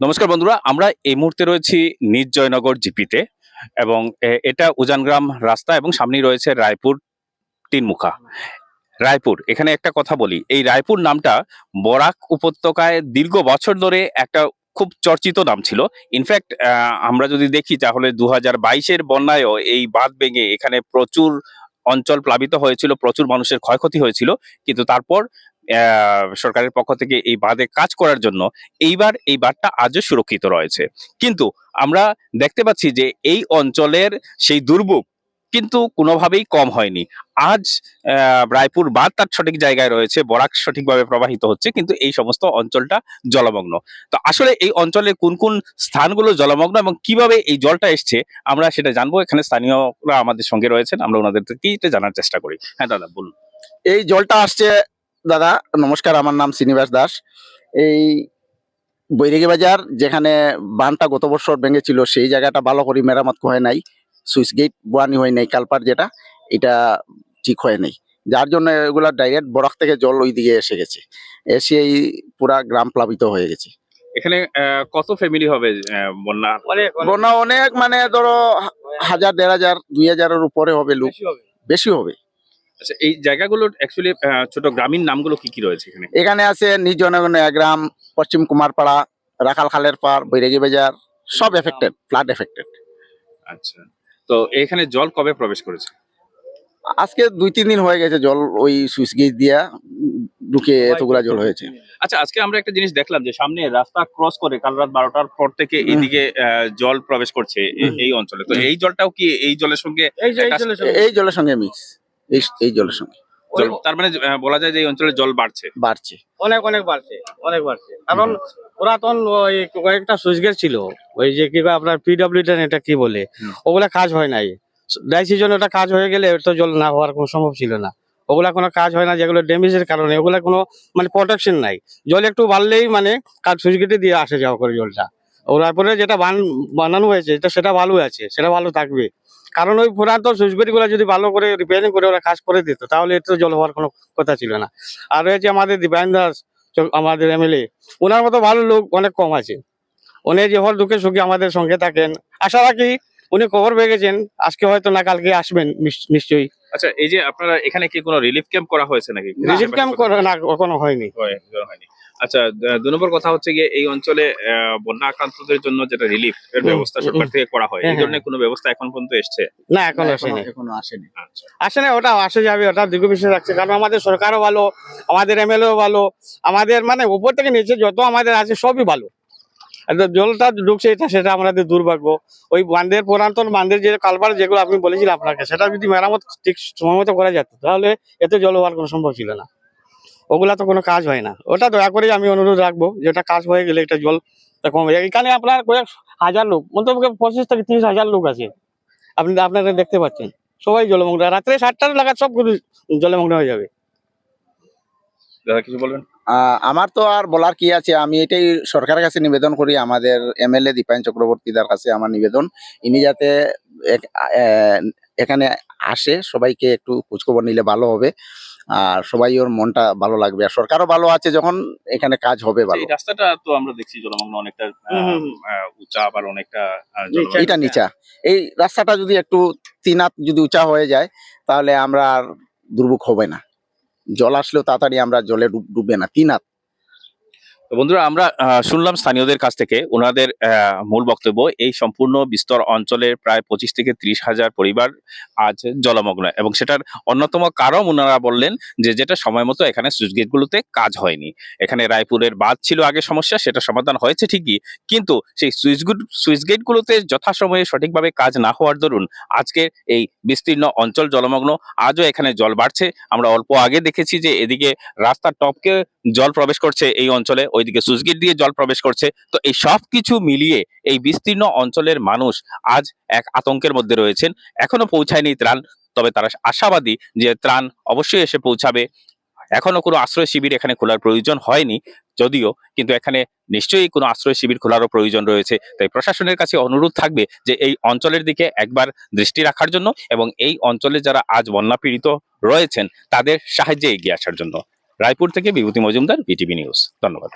নমস্কার বন্ধুরা, আমরা এই মুহূর্তে রয়েছি নিজ জয়নগর জিপিতে এবং এটা উজানগ্রাম রাস্তা এবং সামনেই রয়েছে রায়পুর তিনমুখা। রায়পুর, এখানে একটা কথা বলি, এই রায়পুর নামটা বরাক উপত্যকায় দীর্ঘ বছর ধরে একটা খুব চর্চিত নাম ছিল। ইনফ্যাক্ট আমরা যদি দেখি তাহলে দু হাজার বাইশের বন্যায়ও এই বাঁধ ভেঙে এখানে প্রচুর অঞ্চল প্লাবিত হয়েছিল, প্রচুর মানুষের ক্ষয়ক্ষতি হয়েছিল। কিন্তু তারপর সরকারের পক্ষ থেকে এই বাঁধে কাজ করার জন্য এইবার এই বাঁধটা আজও সুরক্ষিত রয়েছে। কিন্তু আমরা দেখতে পাচ্ছি যে এই অঞ্চলের সেই দুর্ভোগ কিন্তু কোনোভাবেই কম হয়নি। আজ রায়পুর বাঁধ তার সঠিক জায়গায় রয়েছে, বরাক সঠিকভাবে প্রবাহিত হচ্ছে, কিন্তু এই সমস্ত অঞ্চলটা জলমগ্ন। তো আসলে এই অঞ্চলের কোন কোন স্থানগুলো জলমগ্ন এবং কীভাবে এই জলটা এসছে, আমরা সেটা জানব। এখানে স্থানীয়রা আমাদের সঙ্গে রয়েছেন, আমরা ওনাদের থেকে এটা জানার চেষ্টা করি। হ্যাঁ দাদা, বলুন। এই জলটা আসছে দাদা নমস্কার আমার নাম শ্রীনিবাস দাস। এই বৈরাগী বাজার যেখানে বানটা গত বছর ভেঙেছিল সেই জায়গাটা ভালো করে মেরামত হয় নাই। সুইচ গেট বোয়ানি হয় নাই কালপার যেটা এটা ঠিক হয় নাই। যার জন্য এগুলা ডাইরেক্ট বরফ থেকে জল ওই দিকে এসে গেছে। এসে এই পুরা গ্রাম প্লাবিত হয়ে গেছে। এখানে আহ, কত ফ্যামিলি হবে বন্যা? বন্যা অনেক মানে ধরো হাজার দেড় হাজার দুই হাজারের উপরে হবে লোক। বেশি হবে। আচ্ছা এই জায়গাগুলোর অ্যাকচুয়ালি ছোট গ্রামীণ নামগুলো কি কি রয়েছে এখানে? এখানে আছে নিজ জনগণ গ্রাম পশ্চিম কুমারপাড়া রাখাল খালের পার বৈরাগী বাজার সব এফেক্টেড ফ্লাড এফেক্টেড আচ্ছা তো এখানে জল কবে প্রবেশ করেছে? আজকে দুই তিন দিন হয়ে গেছে জল ওই সুইচ গেট দিয়া ঢুকে এতগুলা জল হয়েছে। আচ্ছা আজকে আমরা একটা জিনিস দেখলাম যে সামনে রাস্তা ক্রস করে কাল রাত বারোটার পর থেকে আহ, জল প্রবেশ করছে এই অঞ্চলে। তো এই জলটাও কি এই জলের সঙ্গে এই জলের সঙ্গে। মিক্স এই এই জলের সঙ্গে। তার মানে বলা যায় যে এই অঞ্চলে জল বাড়ছে। বাড়ছে। অনেক অনেক বাড়ছে অনেক বাড়ছে। কারণ পুরাতন ওই কয়েকটা সুইচ গেট ছিল ওই যে কি আপনার পিডব্লিউ এটা কি বলে? ওগুলা কাজ হয় নাই। ড্রাই সিজন ওটা কাজ হয়ে গেলে তো জল না হওয়ার কোনো সম্ভব ছিল না। ওগুলা কোনো কাজ হয় না যেগুলো ড্যামেজের কারণে ওগুলা কোনো মানে প্রোটেকশন নাই। জল একটু বাড়লেই মানে কাজ সুইচ গেটে দিয়ে আসে যাওয়া করে জলটা। ওরা পরে যেটা বান বানানো হয়েছে এটা সেটা ভালো আছে সেটা ভালো থাকবে। কারণ ওই পুরাতন সুইচ গেটগুলা যদি ভালো করে রিপেয়ারিং করে ওরা কাজ করে দিত তাহলে এত জল হওয়ার কোনো কথা ছিল না। আর রয়েছে আমাদের দীপায়ন দাস আমাদের এমএলএ ওনার মতো ভালো লোক অনেক কম আছে। উনি যে যখন দুঃখে সুখে আমাদের সঙ্গে থাকেন। আশা রাখি উনি খবর পেয়ে গেছেন আজকে হয়তো না কালকে আসবেন নিশ্চয়ই। আচ্ছা এই যে আপনারা এখানে কি কোনো রিলিফ ক্যাম্প করা হয়েছে নাকি? রিলিফ ক্যাম্প করে না কখনো হয়নি। হয়, হয়নি। আচ্ছা দ- নম্বর কথা হচ্ছে গিয়ে এই অঞ্চলে আহ, বন্যা আক্রান্তদের জন্য যেটা রিলিফ এর ব্যবস্থা সরকার থেকে করা হয়। এই হ্যাঁ, ধরনের কোনো ব্যবস্থা এখন পর্যন্ত এসছে? না এখন আসেনি। এখনও আসেনি। আচ্ছা। আসে না ওটা আসে যাবে ওটা দীর্ঘ বিষয় রাখছে। কারণ আমাদের সরকারও ভালো আমাদের এমএলএও ভালো আমাদের মানে উপর থেকে নিচে যত আমাদের আছে সবই ভালো। জলটা ঢুকছে এটা সেটা আমাদের দুর্ভাগ্য। ওই বান্ধের পুরাতন বান্ধের যে কালবার যেগুলো আপনি বলেছিলেন আপনাকে সেটা যদি মেরামত ঠিক সময় মতো করা যেত তাহলে এত জল হওয়ার কোনো সম্ভব ছিল না। ওগুলা তো কোনো কাজ হয় না। ওটা দয়া করে আমি অনুরোধ রাখব যে ওটা কাজ হয়ে গেলে একটা জল টা কমে যায়। এখানে আপনার কয়েক হাজার লোক মন্তব্য পঁচিশ থেকে তিরিশ হাজার লোক আছে। আপনি আপনারা দেখতে পাচ্ছেন। সবাই জলমগ্ন। রাত্রে সাতটার লাগাত সব কিছু জলমগ্ন হয়ে যাবে। দাদা কিছু বলবেন? আহ, আমার তো আর বলার কি আছে? আমি এটাই সরকারের কাছে নিবেদন করি আমাদের এমএলএ দীপায়ন চক্রবর্তীদার কাছে আমার নিবেদন। ইনি যাতে এক- এখানে আসে সবাইকে একটু খোঁজখবর নিলে ভালো হবে। আর সবাই ওর মনটা ভালো লাগবে। আর সরকারও ভালো আছে যখন এখানে কাজ হবে ভালো। রাস্তাটা তো আমরা দেখছি জলমগ্ন অনেকটা উঁচা আবার অনেকটা। এটা নিচা। এই রাস্তাটা যদি একটু তিন হাত যদি উঁচা হয়ে যায় তাহলে আমরা আর দুর্ভোগ হবে না। জল আসলেও তাড়াতাড়ি আমরা জলে ডুব- ডুববে না তিন হাত। বন্ধুরা, আমরা শুনলাম স্থানীয়দের কাছ থেকে। ওনাদের মূল বক্তব্য, এই সম্পূর্ণ বিস্তর অঞ্চলের প্রায় পঁচিশ থেকে ত্রিশ হাজার পরিবার আজ জলমগ্ন। এবং সেটার অন্যতম কারণ ওনারা বললেন যে, যেটা সময় মতো এখানে সুইচ গেটগুলোতে কাজ হয়নি। এখানে রায়পুরের বাদ ছিল আগে সমস্যা, সেটা সমাধান হয়েছে ঠিকই। কিন্তু সেই সুইচ গুড সুইচ গেটগুলোতে যথাসময়ে সঠিকভাবে কাজ না হওয়ার দরুন আজকে এই বিস্তীর্ণ অঞ্চল জলমগ্ন, আজও এখানে জল বাড়ছে। আমরা অল্প আগে দেখেছি যে, এদিকে রাস্তার টপকে জল প্রবেশ করছে এই অঞ্চলে। ওইদিকে সুইচগেট দিয়ে জল প্রবেশ করছে। তো এই সব কিছু মিলিয়ে এই বিস্তীর্ণ অঞ্চলের মানুষ আজ এক আতঙ্কের মধ্যে রয়েছেন। এখনও পৌঁছায়নি ত্রাণ, তবে তারা আশাবাদী যে ত্রাণ অবশ্যই এসে পৌঁছাবে। এখনও কোনো আশ্রয় শিবির এখানে খোলার প্রয়োজন হয়নি, যদিও, কিন্তু এখানে নিশ্চয়ই কোনো আশ্রয় শিবির খোলারও প্রয়োজন রয়েছে। তাই প্রশাসনের কাছে অনুরোধ থাকবে যে এই অঞ্চলের দিকে একবার দৃষ্টি রাখার জন্য এবং এই অঞ্চলে যারা আজ বন্যা পীড়িত রয়েছেন, তাদের সাহায্যে এগিয়ে আসার জন্য। রায়পুর থেকে বিভূতি মজুমদার বিটিভি নিউজ। ধন্যবাদ।